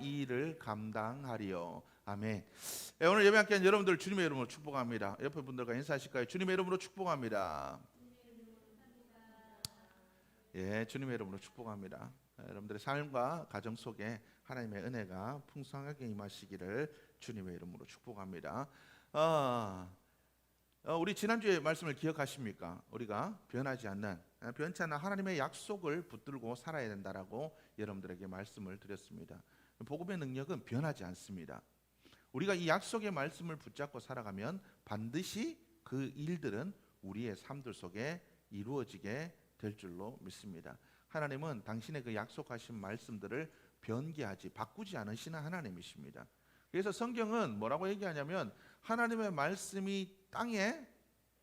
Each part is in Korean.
이 일을 감당하리요. 아멘. 예, 오늘 예배 함께한 여러분들 주님의 이름으로 축복합니다. 옆에 분들과 인사하실까요? 주님의 이름으로 축복합니다. 예, 주님의 이름으로 축복합니다. 예, 여러분들의 삶과 가정 속에 하나님의 은혜가 풍성하게 임하시기를 주님의 이름으로 축복합니다. 어, 어, 우리 지난주에 말씀을 기억하십니까? 우리가 변하지 않는 어, 변치 않는 하나님의 약속을 붙들고 살아야 된다라고 여러분들에게 말씀을 드렸습니다. 복음의 능력은 변하지 않습니다. 우리가 이 약속의 말씀을 붙잡고 살아가면 반드시 그 일들은 우리의 삶들 속에 이루어지게 될 줄로 믿습니다. 하나님은 당신의 그 약속하신 말씀들을 변개하지 바꾸지 않으시는 하나님이십니다. 그래서 성경은 뭐라고 얘기하냐면 하나님의 말씀이 땅에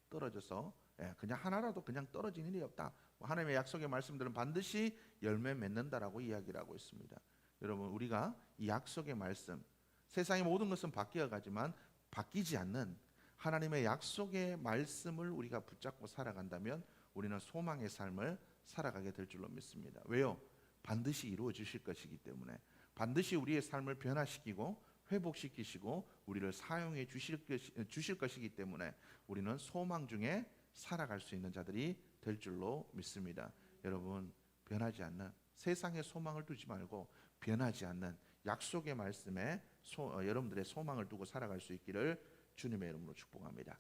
떨어져서 예, 그냥 하나라도 그냥 떨어지는 일이 없다. 하나님의 약속의 말씀들은 반드시 열매 맺는다라고 이야기를 하고 있습니다. 여러분 우리가 이 약속의 말씀 세상의 모든 것은 바뀌어 가지만 바뀌지 않는 하나님의 약속의 말씀을 우리가 붙잡고 살아간다면 우리는 소망의 삶을 살아가게 될 줄로 믿습니다. 왜요? 반드시 이루어 주실 것이기 때문에 반드시 우리의 삶을 변화시키고 회복시키시고 우리를 사용해 주실, 것, 주실 것이기 때문에 우리는 소망 중에 살아갈 수 있는 자들이 될 줄로 믿습니다. 여러분 변하지 않는 세상의 소망을 두지 말고 변하지 않는 약속의 말씀에 소, 어, 여러분들의 소망을 두고 살아갈 수 있기를 주님의 이름으로 축복합니다.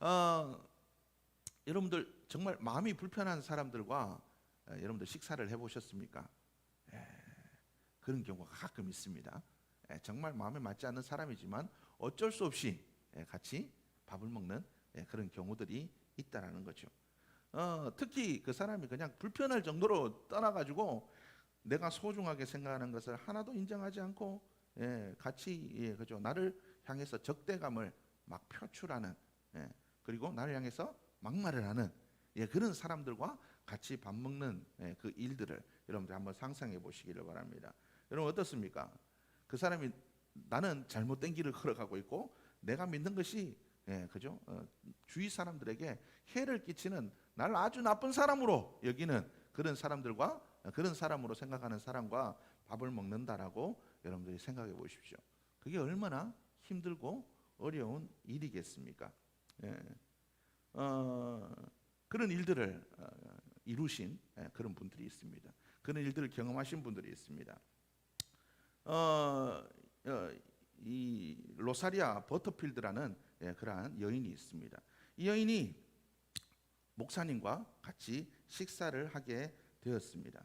어, 여러분들 정말 마음이 불편한 사람들과 에, 여러분들 식사를 해보셨습니까? 에, 그런 경우가 가끔 있습니다. 에, 정말 마음에 맞지 않는 사람이지만 어쩔 수 없이 에, 같이 밥을 먹는 에, 그런 경우들이 있다라는 거죠. 어, 특히 그 사람이 그냥 불편할 정도로 떠나가지고 내가 소중하게 생각하는 것을 하나도 인정하지 않고 예, 같이 예, 그죠 나를 향해서 적대감을 막 표출하는 예, 그리고 나를 향해서 막말을 하는 예, 그런 사람들과 같이 밥 먹는 예, 그 일들을 여러분들 한번 상상해 보시기를 바랍니다. 여러분 어떻습니까? 그 사람이 나는 잘못된 길을 걸어가고 있고 내가 믿는 것이 예, 그죠? 어, 주위 사람들에게 해를 끼치는 나를 아주 나쁜 사람으로 여기는 그런 사람들과 그런 사람으로 생각하는 사람과 밥을 먹는다라고 여러분들이 생각해 보십시오. 그게 얼마나 힘들고 어려운 일이겠습니까? 예. 어, 그런 일들을 어, 이루신 예, 그런 분들이 있습니다. 그런 일들을 경험하신 분들이 있습니다. 어, 어, 이 로사리아 버터필드라는 예, 그러한 여인이 있습니다. 이 여인이 목사님과 같이 식사를 하게 되었습니다.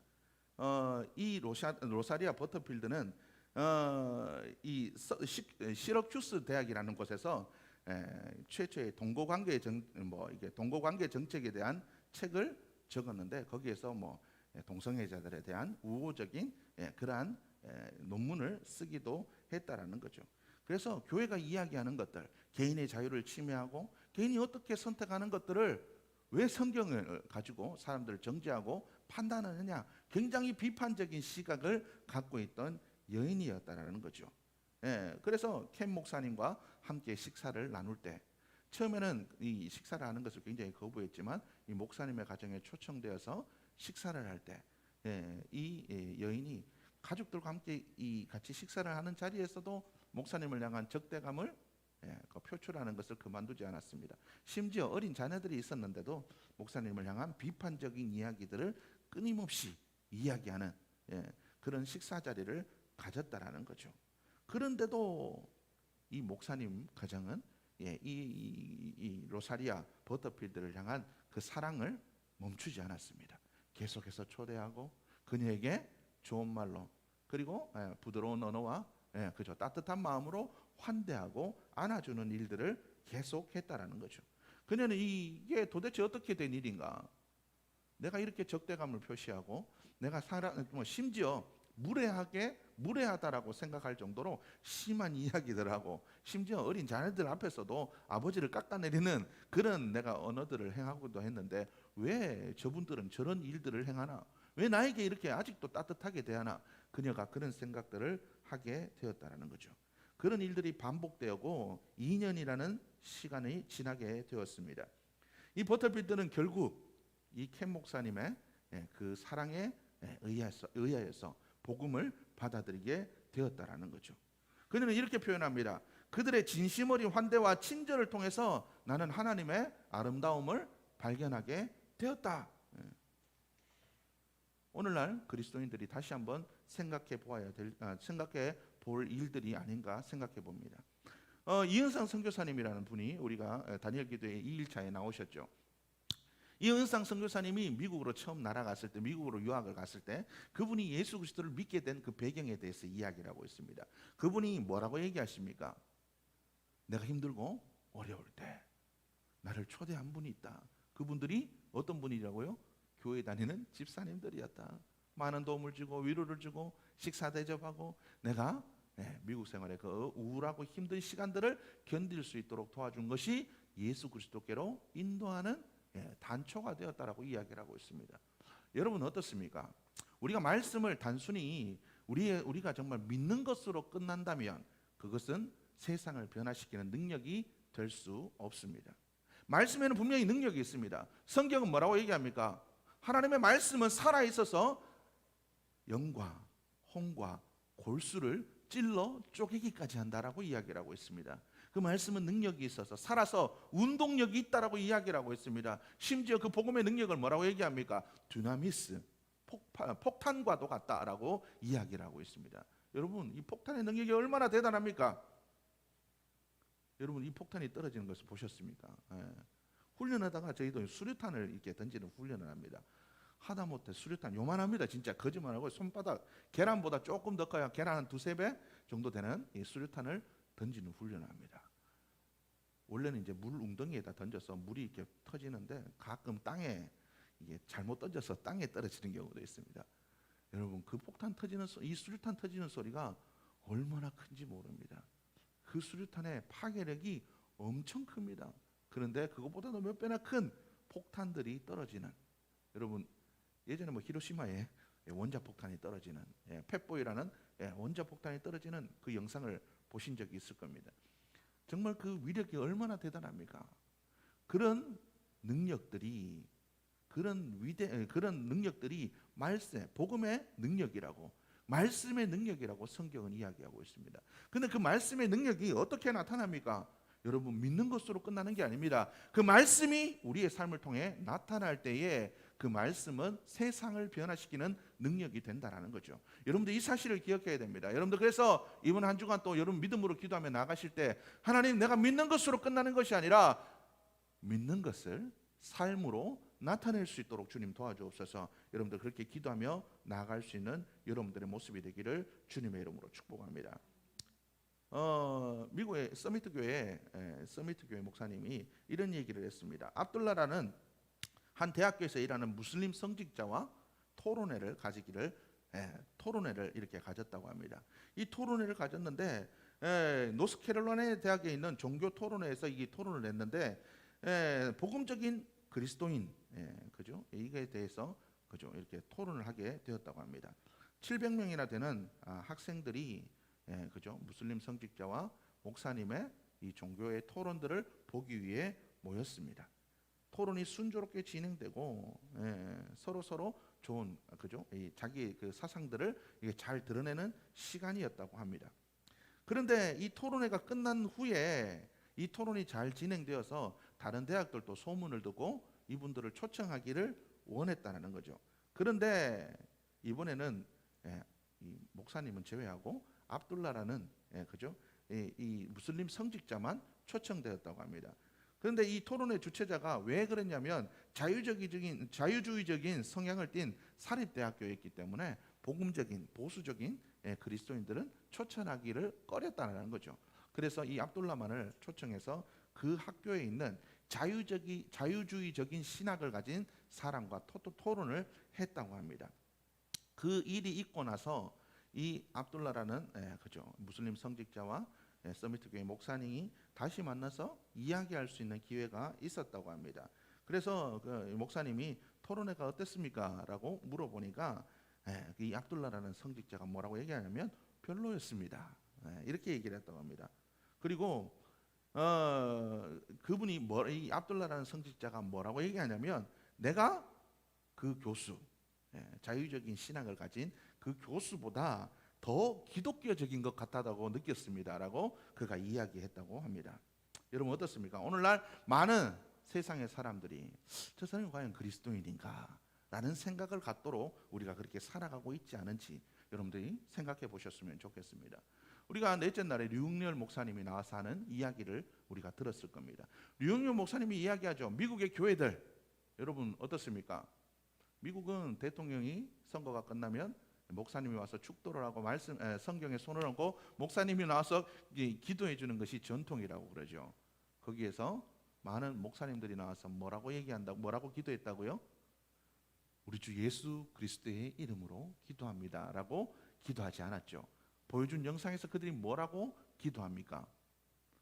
어, 이 로샤, 로사리아 버터필드는 어, 이 시러큐스 대학이라는 곳에서 에, 최초의 동거 관계 정, 뭐 이게 동거 관계 정책에 대한 책을 적었는데 거기에서 뭐 예, 동성애자들에 대한 우호적인 예, 그러한 예, 논문을 쓰기도 했다라는 거죠. 그래서 교회가 이야기하는 것들, 개인의 자유를 침해하고 개인이 어떻게 선택하는 것들을 왜 성경을 가지고 사람들을 정죄하고 판단하느냐 굉장히 비판적인 시각을 갖고 있던 여인이었다라는 거죠. 예, 그래서 캠 목사님과 함께 식사를 나눌 때 처음에는 이 식사를 하는 것을 굉장히 거부했지만 이 목사님의 가정에 초청되어서 식사를 할때 예, 이 예, 여인이 가족들과 함께 이 같이 식사를 하는 자리에서도 목사님을 향한 적대감을 예, 그 표출하는 것을 그만두지 않았습니다. 심지어 어린 자녀들이 있었는데도 목사님을 향한 비판적인 이야기들을 끊임없이 이야기하는 예, 그런 식사 자리를 가졌다라는 거죠. 그런데도 이 목사님 가정은 예, 이, 이, 이 로사리아 버터필드를 향한 그 사랑을 멈추지 않았습니다. 계속해서 초대하고 그녀에게 좋은 말로 그리고 예, 부드러운 언어와 예, 그죠 따뜻한 마음으로 환대하고 안아주는 일들을 계속했다라는 거죠. 그녀는 이게 도대체 어떻게 된 일인가? 내가 이렇게 적대감을 표시하고 내가 사람 뭐 심지어 무례하게 무례하다라고 생각할 정도로 심한 이야기들하고 심지어 어린 자녀들 앞에서도 아버지를 깎아내리는 그런 내가 언어들을 행하고도 했는데 왜 저분들은 저런 일들을 행하나? 왜 나에게 이렇게 아직도 따뜻하게 대하나? 그녀가 그런 생각들을 하게 되었다라는 거죠. 그런 일들이 반복되고 2년이라는 시간이 지나게 되었습니다. 이 버터필드는 결국 이캠 목사님의 예, 그 사랑에 예, 의해서, 의하여서 복음을 받아들이게 되었다라는 거죠. 그는 이렇게 표현합니다. 그들의 진심 어린 환대와 친절을 통해서 나는 하나님의 아름다움을 발견하게 되었다. 예. 오늘날 그리스도인들이 다시 한번 생각해 보아야 될 아, 생각해 볼 일들이 아닌가 생각해 봅니다. 어, 이은상 선교사님이라는 분이 우리가 에, 다니엘 기도의 2일차에 나오셨죠. 이은상 선교사님이 미국으로 처음 날아갔을 때 미국으로 유학을 갔을 때 그분이 예수 그리스도를 믿게 된 그 배경에 대해서 이야기를 하고 있습니다. 그분이 뭐라고 얘기하십니까? 내가 힘들고 어려울 때 나를 초대한 분이 있다. 그분들이 어떤 분이라고요? 교회 다니는 집사님들이었다. 많은 도움을 주고 위로를 주고 식사 대접하고 내가 네, 미국 생활의 그 우울하고 힘든 시간들을 견딜 수 있도록 도와준 것이 예수 그리스도께로 인도하는 예, 단초가 되었다라고 이야기를 하고 있습니다. 여러분 어떻습니까? 우리가 말씀을 단순히 우리 우리가 정말 믿는 것으로 끝난다면 그것은 세상을 변화시키는 능력이 될 수 없습니다. 말씀에는 분명히 능력이 있습니다. 성경은 뭐라고 얘기합니까? 하나님의 말씀은 살아 있어서 영과 홍과 골수를 찔러 쪼개기까지 한다라고 이야기를 하고 있습니다. 그 말씀은 능력이 있어서 살아서 운동력이 있다라고 이야기를 하고 있습니다. 심지어 그 복음의 능력을 뭐라고 얘기합니까? 두나미스, 폭탄, 폭탄과도 같다라고 이야기를 하고 있습니다. 여러분 이 폭탄의 능력이 얼마나 대단합니까? 여러분 이 폭탄이 떨어지는 것을 보셨습니까? 예. 훈련하다가 저희도 수류탄을 이렇게 던지는 훈련을 합니다. 하다못해 수류탄 요만합니다. 진짜 거짓말하고 손바닥 계란보다 조금 더 커야 계란 한 두세 배 정도 되는 이 수류탄을 던지는 훈련을 합니다. 원래는 이제 물 웅덩이에다 던져서 물이 이렇게 터지는데 가끔 땅에 이게 잘못 던져서 땅에 떨어지는 경우도 있습니다. 여러분 그 폭탄 터지는 소, 이 수류탄 터지는 소리가 얼마나 큰지 모릅니다. 그 수류탄의 파괴력이 엄청 큽니다. 그런데 그것보다도 몇 배나 큰 폭탄들이 떨어지는 여러분 예전에 뭐 히로시마에 원자 폭탄이 떨어지는 예, 펫보이라는 예, 원자 폭탄이 떨어지는 그 영상을 보신 적이 있을 겁니다. 정말 그 위력이 얼마나 대단합니까? 그런 능력들이 그런 위대 에, 그런 능력들이 말세 복음의 능력이라고 말씀의 능력이라고 성경은 이야기하고 있습니다. 근데 그 말씀의 능력이 어떻게 나타납니까? 여러분 믿는 것으로 끝나는 게 아닙니다. 그 말씀이 우리의 삶을 통해 나타날 때에 그 말씀은 세상을 변화시키는 능력이 된다라는 거죠. 여러분들 이 사실을 기억해야 됩니다. 여러분들 그래서 이번 한 주간 또 여러분 믿음으로 기도하며 나가실 때 하나님 내가 믿는 것으로 끝나는 것이 아니라 믿는 것을 삶으로 나타낼 수 있도록 주님 도와주옵소서. 여러분들 그렇게 기도하며 나아갈 수 있는 여러분들의 모습이 되기를 주님의 이름으로 축복합니다. 어, 미국의 서미트 교회 에, 서미트 교회 목사님이 이런 얘기를 했습니다. 압둘라라는 한 대학교에서 일하는 무슬림 성직자와 토론회를 가지기를 에, 토론회를 이렇게 가졌다고 합니다. 이 토론회를 가졌는데 에, 노스캐롤라이나 대학에 있는 종교 토론회에서 이 토론을 냈는데 에, 복음적인 그리스도인 예, 그죠? 이게 대해서 그죠? 이렇게 토론을 하게 되었다고 합니다. 700명이나 되는 아, 학생들이 예, 그죠? 무슬림 성직자와 목사님의 이 종교의 토론들을 보기 위해 모였습니다. 토론이 순조롭게 진행되고 예, 서로 서로 좋은 그죠? 이 자기 그 사상들을 이게 잘 드러내는 시간이었다고 합니다. 그런데 이 토론회가 끝난 후에 이 토론이 잘 진행되어서 다른 대학들도 소문을 듣고 이분들을 초청하기를 원했다는 거죠. 그런데 이번에는 예, 이 목사님은 제외하고 압둘라라는 예, 그죠? 이, 이 무슬림 성직자만 초청되었다고 합니다. 그런데 이 토론의 주최자가 왜 그랬냐면 자유적인 자유주의적인 성향을 띤 사립 대학교였기 때문에 복음적인 보수적인 예, 그리스도인들은 초청하기를 꺼렸다는 거죠. 그래서 이 압둘라만을 초청해서 그 학교에 있는 자유적이 자유주의적인 신학을 가진 사람과 토, 토론을 했다고 합니다. 그 일이 있고 나서 이 압둘라라는 예, 그죠 무슬림 성직자와 예, 서미트 교회 목사님이 다시 만나서 이야기할 수 있는 기회가 있었다고 합니다. 그래서 그 목사님이 토론회가 어땠습니까?라고 물어보니까 예, 이 압둘라라는 성직자가 뭐라고 얘기하냐면 별로였습니다. 예, 이렇게 얘기를 했다고 합니다. 그리고 어, 그분이 뭐, 이 압둘라라는 성직자가 뭐라고 얘기하냐면 내가 그 교수 예, 자유적인 신앙을 가진 그 교수보다 더 기독교적인 것 같다고 느꼈습니다라고 그가 이야기했다고 합니다. 여러분 어떻습니까? 오늘날 많은 세상의 사람들이 저 사람이 과연 그리스도인인가? 라는 생각을 갖도록 우리가 그렇게 살아가고 있지 않은지 여러분들이 생각해 보셨으면 좋겠습니다. 우리가 넷째 날에 류흥렬 목사님이 나와서 하는 이야기를 우리가 들었을 겁니다. 류흥렬 목사님이 이야기하죠. 미국의 교회들 여러분 어떻습니까? 미국은 대통령이 선거가 끝나면 목사님이 와서 축도를 하고 말씀 에, 성경에 손을 얹고 목사님이 나와서 이 기도해 주는 것이 전통이라고 그러죠. 거기에서 많은 목사님들이 나와서 뭐라고 얘기한다고 뭐라고 기도했다고요? 우리 주 예수 그리스도의 이름으로 기도합니다라고 기도하지 않았죠. 보여준 영상에서 그들이 뭐라고 기도합니까?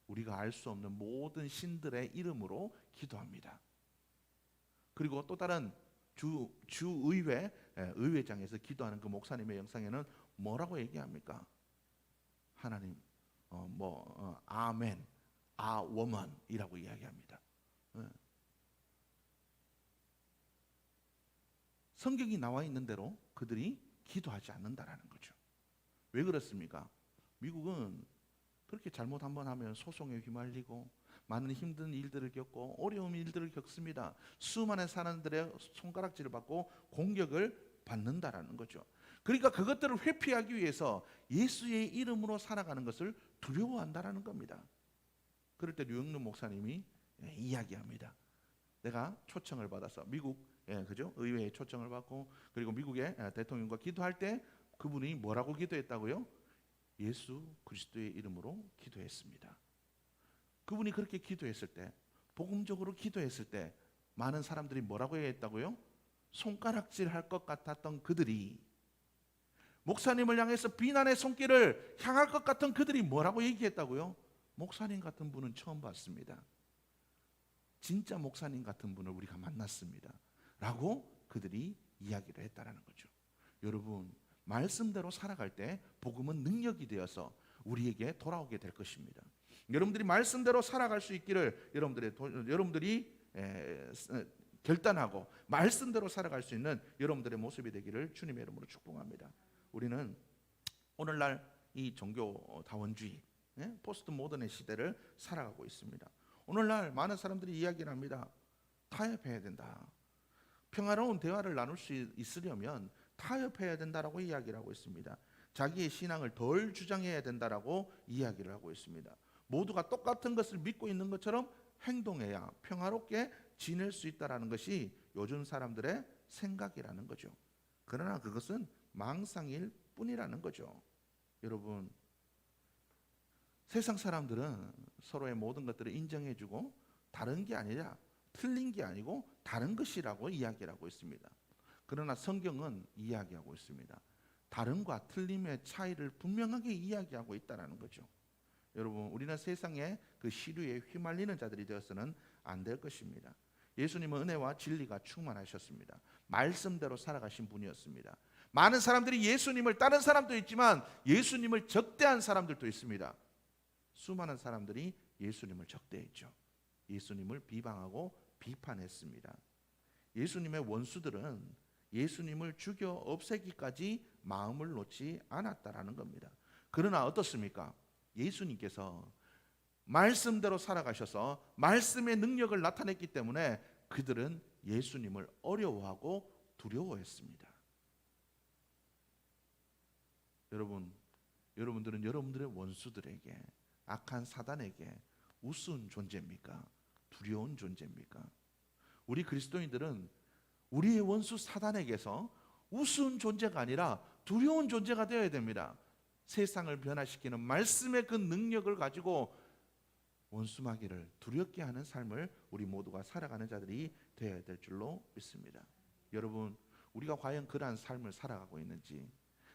우리가 알 수 없는 모든 신들의 이름으로 기도합니다. 그리고 또 다른 주 주의회 예, 의회장에서 기도하는 그 목사님의 영상에는 뭐라고 얘기합니까? 하나님 어 뭐 어, 아멘 아 워먼이라고 이야기합니다. 예. 성경이 나와 있는 대로 그들이 기도하지 않는다라는 거죠. 왜 그렇습니까? 미국은 그렇게 잘못 한번 하면 소송에 휘말리고 많은 힘든 일들을 겪고 어려운 일들을 겪습니다. 수많은 사람들의 손가락질을 받고 공격을 받는다라는 거죠. 그러니까 그것들을 회피하기 위해서 예수의 이름으로 살아가는 것을 두려워한다라는 겁니다. 그럴 때 류영름 목사님이 예, 이야기합니다. 내가 초청을 받아서 미국 예, 그죠? 의회에 초청을 받고 그리고 미국의 예, 대통령과 기도할 때 그분이 뭐라고 기도했다고요? 예수 그리스도의 이름으로 기도했습니다. 그분이 그렇게 기도했을 때 복음적으로 기도했을 때 많은 사람들이 뭐라고 했다고요? 손가락질 할 것 같았던 그들이 목사님을 향해서 비난의 손길을 향할 것 같은 그들이 뭐라고 얘기했다고요? 목사님 같은 분은 처음 봤습니다. 진짜 목사님 같은 분을 우리가 만났습니다. 라고 그들이 이야기를 했다라는 거죠. 여러분, 말씀대로 살아갈 때 복음은 능력이 되어서 우리에게 돌아오게 될 것입니다. 여러분들이 말씀대로 살아갈 수 있기를 여러분들의 도- 여러분들이 결단하고 말씀대로 살아갈 수 있는 여러분들의 모습이 되기를 주님의 이름으로 축복합니다. 우리는 오늘날 이 종교 다원주의, 예? 포스트 모던의 시대를 살아가고 있습니다. 오늘날 많은 사람들이 이야기를 합니다. 타협해야 된다. 평화로운 대화를 나눌 수 있으려면 타협해야 된다라고 이야기를 하고 있습니다. 자기의 신앙을 덜 주장해야 된다라고 이야기를 하고 있습니다. 모두가 똑같은 것을 믿고 있는 것처럼 행동해야 평화롭게 지낼 수 있다라는 것이 요즘 사람들의 생각이라는 거죠. 그러나 그것은 망상일 뿐이라는 거죠. 여러분 세상 사람들은 서로의 모든 것들을 인정해주고 다른 게 아니라 틀린 게 아니고 다른 것이라고 이야기를 하고 있습니다. 그러나 성경은 이야기하고 있습니다. 다른과 틀림의 차이를 분명하게 이야기하고 있다는 거죠. 여러분, 우리는 세상의 그 시류에 휘말리는 자들이 되어서는 안 될 것입니다. 예수님은 은혜와 진리가 충만하셨습니다. 말씀대로 살아가신 분이었습니다. 많은 사람들이 예수님을 다른 사람도 있지만 예수님을 적대한 사람들도 있습니다. 수많은 사람들이 예수님을 적대했죠. 예수님을 비방하고 비판했습니다. 예수님의 원수들은 예수님을 죽여 없애기까지 마음을 놓지 않았다라는 겁니다. 그러나 어떻습니까? 예수님께서 말씀대로 살아가셔서 말씀의 능력을 나타냈기 때문에 그들은 예수님을 어려워하고 두려워했습니다. 여러분, 여러분들은 여러분들의 원수들에게 악한 사단에게 우스운 존재입니까? 두려운 존재입니까? 우리 그리스도인들은 우리의 원수 사단에게서 우스운 존재가 아니라 두려운 존재가 되어야 됩니다. 세상을 변화시키는 말씀의 그 능력을 가지고 원수마귀를 두렵게 하는 삶을 우리 모두가 살아가는 자들이 되어야 될 줄로 믿습니다. 여러분, 우리가 과연 그러한 삶을 살아가고 있는지,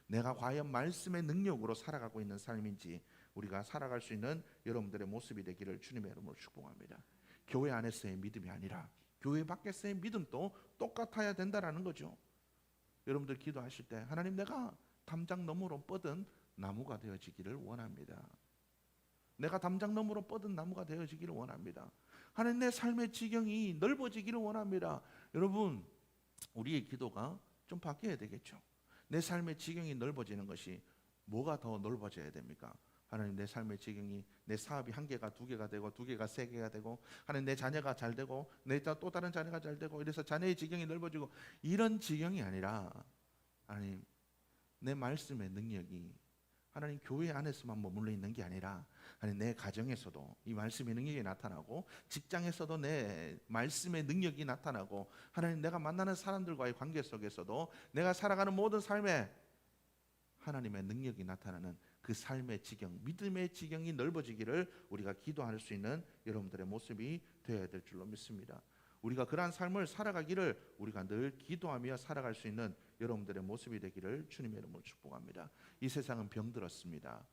내가 과연 말씀의 능력으로 살아가고 있는 삶인지 우리가 살아갈 수 있는 여러분들의 모습이 되기를 주님의 이름으로 축복합니다. 교회 안에서의 믿음이 아니라 교회 밖에서의 믿음도 똑같아야 된다라는 거죠. 여러분들 기도하실 때 하나님 내가 담장 너머로 뻗은 나무가 되어지기를 원합니다. 내가 담장 너머로 뻗은 나무가 되어지기를 원합니다. 하나님 내 삶의 지경이 넓어지기를 원합니다. 여러분 우리의 기도가 좀 바뀌어야 되겠죠. 내 삶의 지경이 넓어지는 것이 뭐가 더 넓어져야 됩니까? 하나님 내 삶의 지경이 내 사업이 한 개가 두 개가 되고 두 개가 세 개가 되고 하나님 내 자녀가 잘 되고 내 또 다른 자녀가 잘 되고 이래서 자녀의 지경이 넓어지고 이런 지경이 아니라 하나님 내 말씀의 능력이 하나님 교회 안에서만 머물러 있는 게 아니라 하나님 내 가정에서도 이 말씀의 능력이 나타나고 직장에서도 내 말씀의 능력이 나타나고 하나님 내가 만나는 사람들과의 관계 속에서도 내가 살아가는 모든 삶에 하나님의 능력이 나타나는 그 삶의 지경, 믿음의 지경이 넓어지기를 우리가 기도할 수 있는 여러분들의 모습이 되어야 될 줄로 믿습니다. 우리가 그러한 삶을 살아가기를 우리가 늘 기도하며 살아갈 수 있는 여러분들의 모습이 되기를 주님의 이름으로 축복합니다. 이 세상은 병들었습니다.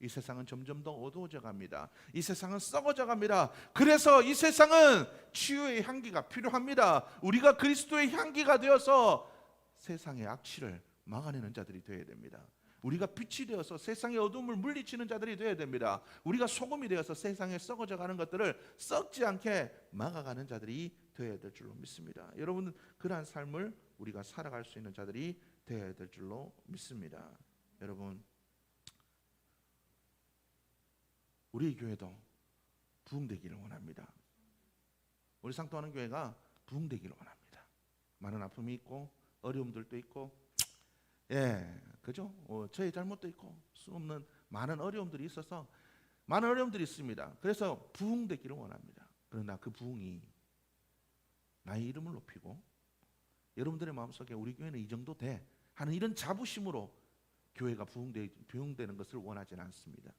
이 세상은 점점 더 어두워져 갑니다. 이 세상은 썩어져 갑니다. 그래서 이 세상은 치유의 향기가 필요합니다. 우리가 그리스도의 향기가 되어서 세상의 악취를 막아내는 자들이 되어야 됩니다. 우리가 빛이 되어서 세상의 어둠을 물리치는 자들이 되어야 됩니다. 우리가 소금이 되어서 세상에 썩어져 가는 것들을 썩지 않게 막아가는 자들이 되어야 될 줄로 믿습니다. 여러분 그러한 삶을 우리가 살아갈 수 있는 자들이 되어야 될 줄로 믿습니다. 여러분 우리 교회도 부흥되기를 원합니다. 우리 상토하는 교회가 부흥되기를 원합니다. 많은 아픔이 있고 어려움들도 있고 예, 그죠? 어, 저의 잘못도 있고 수 없는 많은 어려움들이 있어서 많은 어려움들이 있습니다. 그래서 부흥되기를 원합니다. 그러나 그 부흥이 나의 이름을 높이고 여러분들의 마음속에 우리 교회는 이 정도 돼 하는 이런 자부심으로 교회가 부흥되, 부흥되는 것을 원하지는 않습니다.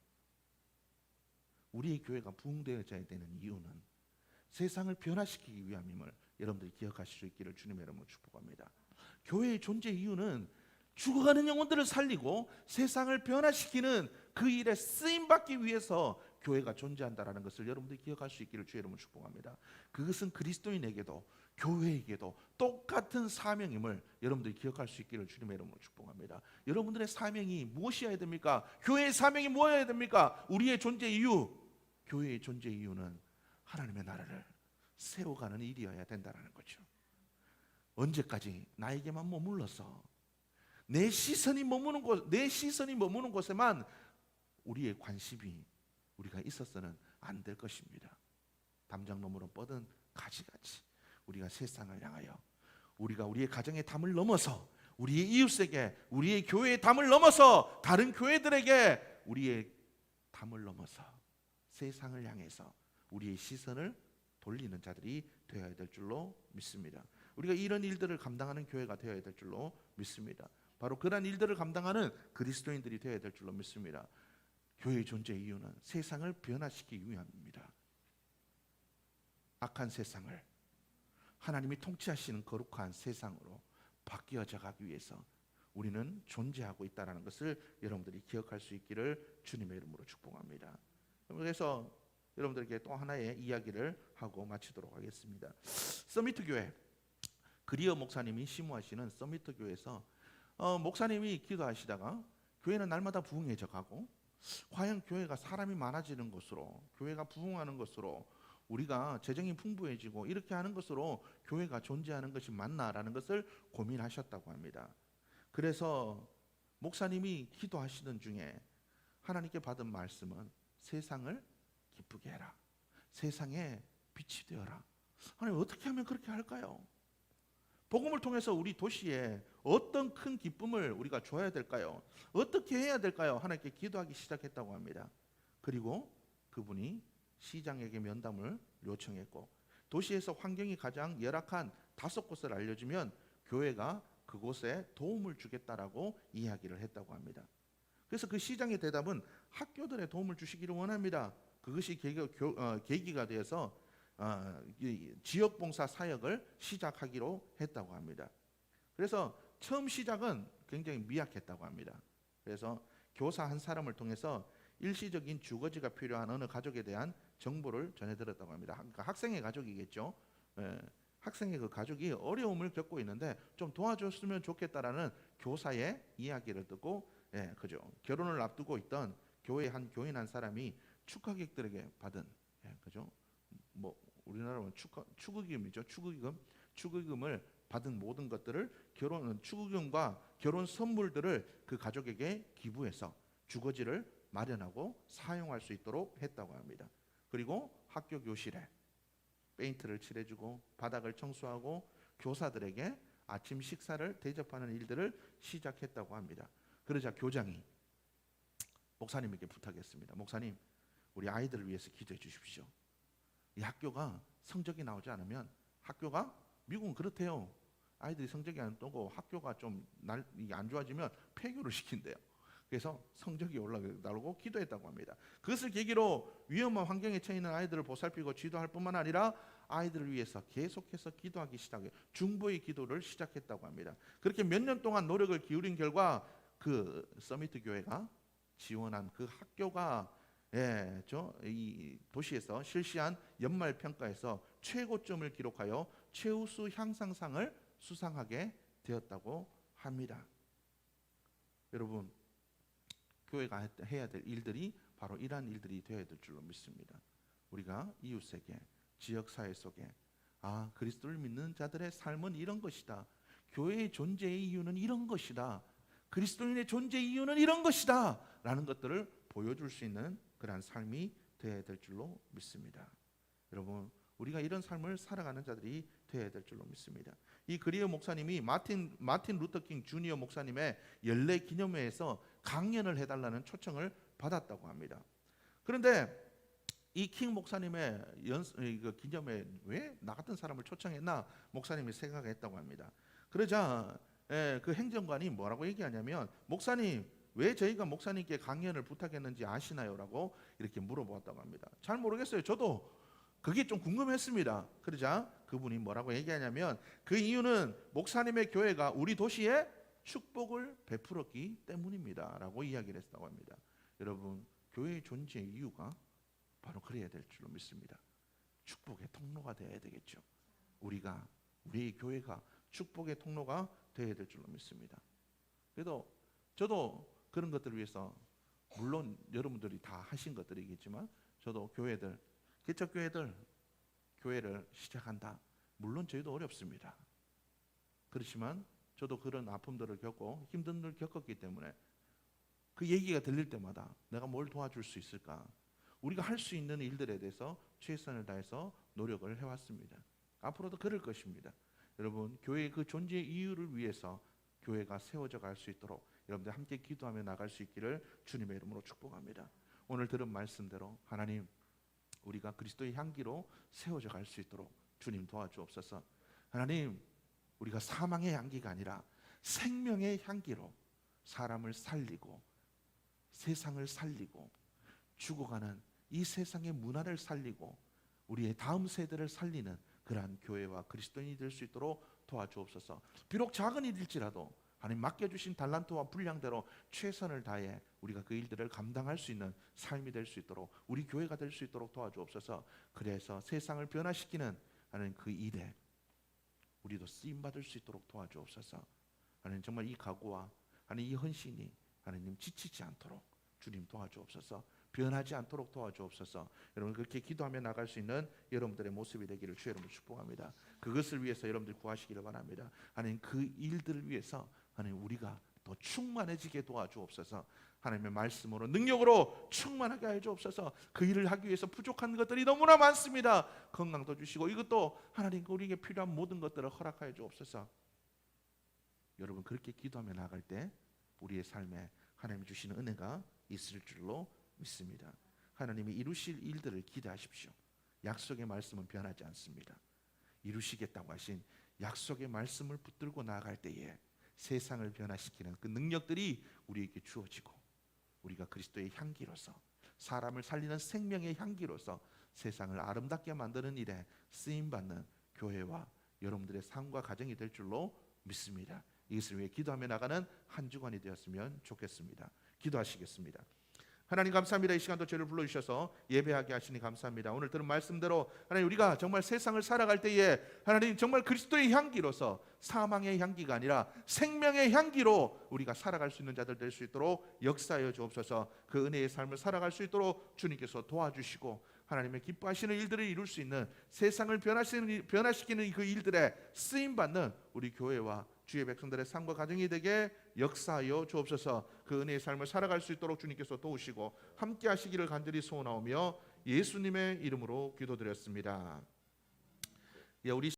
우리의 교회가 부흥되어져야 되는 이유는 세상을 변화시키기 위함임을 여러분들이 기억하실 수 있기를 주님의 이름으로 축복합니다. 교회의 존재 이유는 죽어가는 영혼들을 살리고 세상을 변화시키는 그 일에 쓰임 받기 위해서 교회가 존재한다라는 것을 여러분들이 기억할 수 있기를 주의 이름으로 축복합니다. 그것은 그리스도인에게도 교회에게도 똑같은 사명임을 여러분들이 기억할 수 있기를 주님의 이름으로 축복합니다. 여러분들의 사명이 무엇이어야 됩니까? 교회의 사명이 무엇이어야 됩니까? 우리의 존재 이유, 교회의 존재 이유는 하나님의 나라를 세워가는 일이어야 된다는 거죠. 언제까지 나에게만 머물러서 내 시선이 머무는 곳, 내 시선이 머무는 곳에만 우리의 관심이 우리가 있어서는 안 될 것입니다. 담장 너머로 뻗은 가지같이 우리가 세상을 향하여 우리가 우리의 가정의 담을 넘어서 우리의 이웃에게 우리의 교회의 담을 넘어서 다른 교회들에게 우리의 담을 넘어서 세상을 향해서 우리의 시선을 돌리는 자들이 되어야 될 줄로 믿습니다. 우리가 이런 일들을 감당하는 교회가 되어야 될 줄로 믿습니다. 바로 그러한 일들을 감당하는 그리스도인들이 되어야 될 줄로 믿습니다. 교회의 존재 이유는 세상을 변화시키기 위함입니다. 악한 세상을 하나님이 통치하시는 거룩한 세상으로 바뀌어져 가기 위해서 우리는 존재하고 있다는 것을 여러분들이 기억할 수 있기를 주님의 이름으로 축복합니다. 그래서 여러분들에게 또 하나의 이야기를 하고 마치도록 하겠습니다. 서미트 교회 그리어 목사님이 심무하시는 서미트 교회에서 어, 목사님이 기도하시다가 교회는 날마다 부흥해져 가고 과연 교회가 사람이 많아지는 것으로 교회가 부흥하는 것으로 우리가 재정이 풍부해지고 이렇게 하는 것으로 교회가 존재하는 것이 맞나라는 것을 고민하셨다고 합니다. 그래서 목사님이 기도하시던 중에 하나님께 받은 말씀은 세상을 기쁘게 해라. 세상에 빛이 되어라. 하나님 어떻게 하면 그렇게 할까요? 복음을 통해서 우리 도시에 어떤 큰 기쁨을 우리가 줘야 될까요? 어떻게 해야 될까요? 하나님께 기도하기 시작했다고 합니다. 그리고 그분이 시장에게 면담을 요청했고 도시에서 환경이 가장 열악한 다섯 곳을 알려주면 교회가 그곳에 도움을 주겠다라고 이야기를 했다고 합니다. 그래서 그 시장의 대답은 학교들에 도움을 주시기를 원합니다. 그것이 계기, 어, 계기가 되어서 어, 지역 봉사 사역을 시작하기로 했다고 합니다. 그래서 처음 시작은 굉장히 미약했다고 합니다. 그래서 교사 한 사람을 통해서 일시적인 주거지가 필요한 어느 가족에 대한 정보를 전해드렸다고 합니다. 그러니까 학생의 가족이겠죠. 예, 학생의 그 가족이 어려움을 겪고 있는데 좀 도와줬으면 좋겠다라는 교사의 이야기를 듣고 예, 그죠. 결혼을 앞두고 있던 교회 한 교인 한 사람이 축하객들에게 받은 예, 그죠. 뭐 우리나라로 축하 축의금이죠. 축의금 축의금을 받은 모든 것들을 결혼 축의금과 결혼 선물들을 그 가족에게 기부해서 주거지를 마련하고 사용할 수 있도록 했다고 합니다. 그리고 학교 교실에 페인트를 칠해주고 바닥을 청소하고 교사들에게 아침 식사를 대접하는 일들을 시작했다고 합니다. 그러자 교장이 목사님에게 부탁했습니다. 목사님, 우리 아이들을 위해서 기도해 주십시오. 이 학교가 성적이 나오지 않으면 학교가 미국은 그렇대요. 아이들이 성적이 안 오고 학교가 좀날안 좋아지면 폐교를 시킨대요. 그래서 성적이 올라가고 기도했다고 합니다. 그것을 계기로 위험한 환경에 처해 있는 아이들을 보살피고 지도할 뿐만 아니라 아이들을 위해서 계속해서 기도하기 시작해 중보의 기도를 시작했다고 합니다. 그렇게 몇 년 동안 노력을 기울인 결과 그 서미트 교회가 지원한 그 학교가 예, 저이 도시에서 실시한 연말 평가에서 최고점을 기록하여 최우수 향상상을 수상하게 되었다고 합니다. 여러분 교회가 했- 해야 될 일들이 바로 이러한 일들이 되어야 될 줄로 믿습니다. 우리가 이웃에게 지역 사회 속에 아 그리스도를 믿는 자들의 삶은 이런 것이다. 교회의 존재의 이유는 이런 것이다. 그리스도인의 존재 이유는 이런 것이다. 라는 것들을 보여줄 수 있는 그러한 삶이 되어야 될 줄로 믿습니다. 여러분 우리가 이런 삶을 살아가는 자들이 되어야 될 줄로 믿습니다. 이 그리어 목사님이 마틴 마틴 루터킹 주니어 목사님의 연례 기념회에서 강연을 해달라는 초청을 받았다고 합니다. 그런데 이 킹 목사님의 연, 그 기념회 왜 나 같은 사람을 초청했나 목사님이 생각했다고 합니다. 그러자 예, 그 행정관이 뭐라고 얘기하냐면 목사님 왜 저희가 목사님께 강연을 부탁했는지 아시나요?라고 이렇게 물어보았다고 합니다. 잘 모르겠어요. 저도 그게 좀 궁금했습니다. 그러자 그분이 뭐라고 얘기하냐면 그 이유는 목사님의 교회가 우리 도시에 축복을 베풀었기 때문입니다라고 이야기를 했다고 합니다. 여러분 교회의 존재의 이유가 바로 그래야 될 줄로 믿습니다. 축복의 통로가 되어야 되겠죠. 우리가 우리 교회가 축복의 통로가 되어야 될 줄로 믿습니다. 그래도 저도 그런 것들을 위해서 물론 여러분들이 다 하신 것들이겠지만 저도 교회들 개척 교회들 교회를 시작한다. 물론 저희도 어렵습니다. 그렇지만 저도 그런 아픔들을 겪고 힘든 일을 겪었기 때문에 그 얘기가 들릴 때마다 내가 뭘 도와줄 수 있을까? 우리가 할 수 있는 일들에 대해서 최선을 다해서 노력을 해왔습니다. 앞으로도 그럴 것입니다. 여러분 교회의 그 존재 이유를 위해서 교회가 세워져 갈 수 있도록 여러분들 함께 기도하며 나갈 수 있기를 주님의 이름으로 축복합니다. 오늘 들은 말씀대로 하나님 우리가 그리스도의 향기로 세워져 갈 수 있도록 주님 도와주옵소서. 하나님 우리가 사망의 향기가 아니라 생명의 향기로 사람을 살리고 세상을 살리고 죽어가는 이 세상의 문화를 살리고 우리의 다음 세대를 살리는 그러한 교회와 그리스도인이 될 수 있도록 도와주옵소서. 비록 작은 일일지라도 하나님 맡겨주신 달란트와 분량대로 최선을 다해 우리가 그 일들을 감당할 수 있는 삶이 될 수 있도록 우리 교회가 될 수 있도록 도와주옵소서. 그래서 세상을 변화시키는 하나님 그 일에 우리도 쓰임 받을 수 있도록 도와주옵소서. 하나님 정말 이 각오와 하나님 이 헌신이 하나님 지치지 않도록 주님 도와주옵소서. 변하지 않도록 도와주옵소서. 여러분 그렇게 기도하며 나갈 수 있는 여러분들의 모습이 되기를 주의 이름으로 축복합니다. 그것을 위해서 여러분들 구하시기를 바랍니다. 하나님 그 일들을 위해서 하나님 우리가 더 충만해지게 도와주옵소서. 하나님의 말씀으로 능력으로 충만하게 해 주옵소서. 그 일을 하기 위해서 부족한 것들이 너무나 많습니다. 건강도 주시고 이것도 하나님 우리에게 필요한 모든 것들을 허락하여 주옵소서. 여러분 그렇게 기도하며 나갈 때 우리의 삶에 하나님이 주시는 은혜가 있을 줄로 믿습니다. 하나님이 이루실 일들을 기대하십시오. 약속의 말씀은 변하지 않습니다. 이루시겠다고 하신 약속의 말씀을 붙들고 나아갈 때에 세상을 변화시키는 그 능력들이 우리에게 주어지고 우리가 그리스도의 향기로서 사람을 살리는 생명의 향기로서 세상을 아름답게 만드는 일에 쓰임 받는 교회와 여러분들의 삶과 가정이 될 줄로 믿습니다. 이것을 위해 기도하며 나가는 한 주간이 되었으면 좋겠습니다. 기도하시겠습니다. 하나님 감사합니다. 이 시간도 저를 불러주셔서 예배하게 하시니 감사합니다. 오늘 들은 말씀대로 하나님 우리가 정말 세상을 살아갈 때에 하나님 정말 그리스도의 향기로서 사망의 향기가 아니라 생명의 향기로 우리가 살아갈 수 있는 자들 될 수 있도록 역사하여 주옵소서. 그 은혜의 삶을 살아갈 수 있도록 주님께서 도와주시고 하나님의 기뻐하시는 일들을 이룰 수 있는 세상을 변화시키는, 변화시키는 그 일들에 쓰임 받는 우리 교회와 주의 백성들의 삶과 가정이 되게 역사하여 주옵소서. 그 은혜의 삶을 살아갈 수 있도록 주님께서 도우시고 함께 하시기를 간절히 소원하오며 예수님의 이름으로 기도드렸습니다. 예, 우리